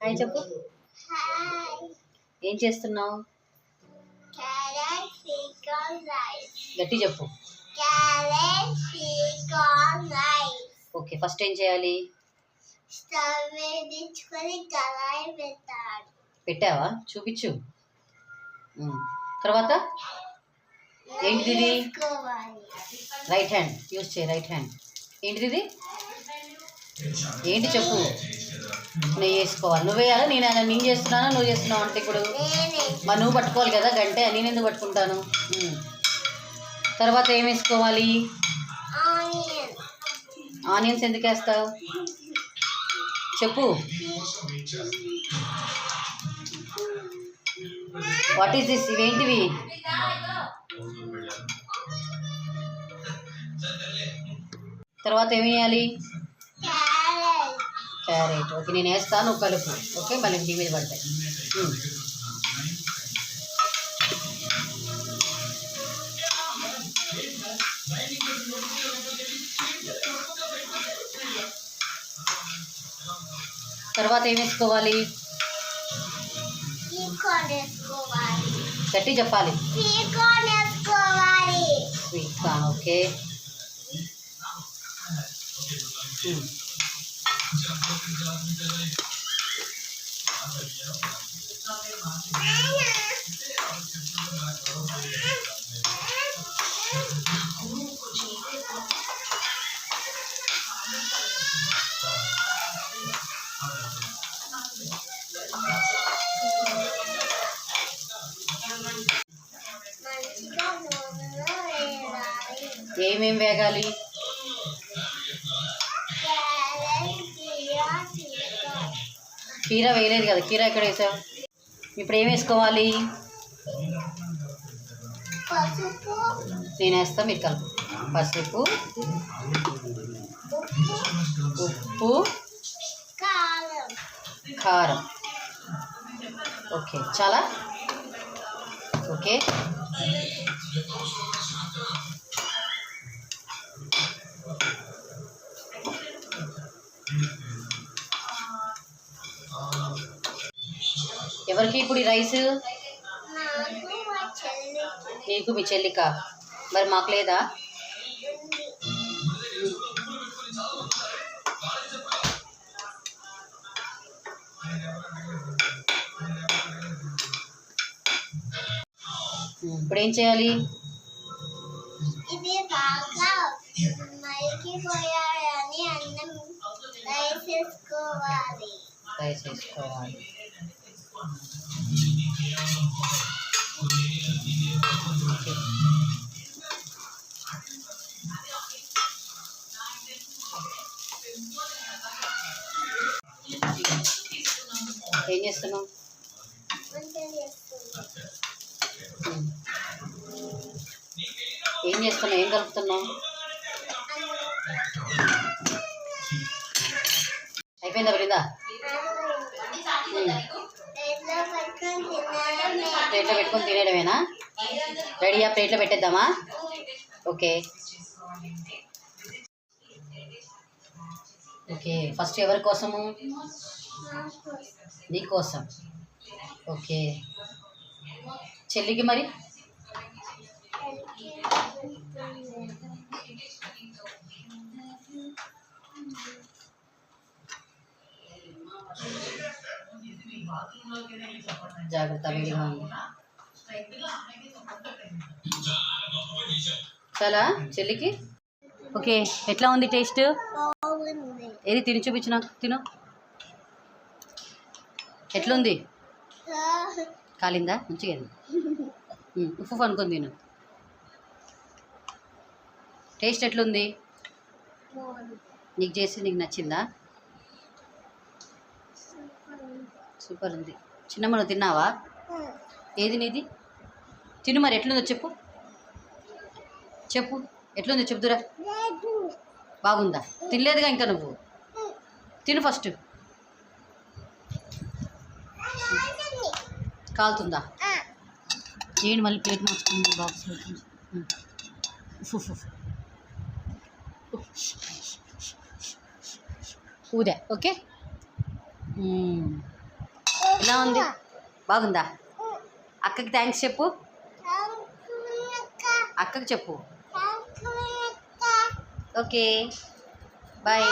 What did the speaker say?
Hi చెప్పు. Hi. ఏం చేస్తున్నావు? గట్టి చెప్పు. ఓకే ఫస్ట్ ఏం చేయాలి? పెట్టావా? చూపించు. తర్వాత? ఏంటిది రైట్ హ్యాండ్ యూజ్ చేయి రైట్ హ్యాండ్. ఏంటిది ఏంటి చెప్పు? నెయ్యి వేసుకోవాలి. నువ్వు వేయాలి నేను నేను చేస్తున్నానా నువ్వు చేస్తున్నావు అంటే ఇప్పుడు? మరి నువ్వు పట్టుకోవాలి కదా గంటే నేను ఎందుకు పట్టుకుంటాను? తర్వాత ఏం వేసుకోవాలి? ఆనియన్స్ ఎందుకు వేస్తావు? చెప్పు. వాట్ ఈస్ దిస్ ఇవేంటివి తర్వాత ఏం వేయాలి? క్యారెట్ క్యారెట్ ఓకే నేను వేస్తాను నువ్వు కలుపు ఓకే మళ్ళీ నీ మీద పడతాయి. ఉమ్. తర్వాత ఏం వేసుకోవాలి? చికెన్ వేసుకోవాలి. గట్టి చెప్పాలి. చికెన్ వేసుకోవాలి. Sweet corn okay um. మంచిగా నూనెలో వేయాలి ఏమేం వేగాలి? కీర వేయలేదు కదా కీర ఎక్కడ వేసావు? ఇప్పుడు ఏం వేసుకోవాలి? నేను వేస్తా మీరు కలుపు. పసుపు ఉప్పు కారం. కారం ఓకే చాలా? ఓకే. ఎవరికి ఇప్పుడు ఈ రైస్? నాకు మా చెల్లికి. మరి మాకు లేదా? ఇప్పుడు ఏం చేయాలి? ఇది ఏం చేస్తున్నావు. ఏం చేస్తున్నావు? ఏం కలుపుతున్నావు? అయిపోయిందా బృందా ప్లేట్లో పెట్టుకొని తినేయడమేనా? రెడీయా? ప్లేట్లో పెట్టేద్దామా? ఓకే. ఓకే. ఫస్ట్ ఎవరి కోసము? నీకోసం ఓకే. చెల్లికి మరి? జాగ్రత్త వేడిగా ఉంది చాలా చెల్లికి? ఓకే ఎట్లా ఉంది టేస్ట్? ఏది తిని చూపించు నాకు తిను. ఎట్లుంది? కాలిందా? మంచిగా ఉప్పు అనుకుంది తిను. టేస్ట్ ఎట్లుంది? నీకు చేసి నీకు నచ్చిందా? సూపర్ ఉంది చిన్నమ్మ నువ్వు తిన్నావా? ఏది నీది? తిను మరి ఎట్లుందో చెప్పు. చెప్పు ఎట్లుందో చెప్దురా బాగుందా? తినలేదుగా ఇంకా నువ్వు? తిను ఫస్ట్. కాలుతుందా? ఏంటి మళ్ళీ ప్లేట్ మార్చుకుంది బాక్స్ ఊదా ఓకే? ఎలా ఉంది? బాగుందా? అక్కకి థ్యాంక్స్ చెప్పు. అక్కకి చెప్పు. Okay bye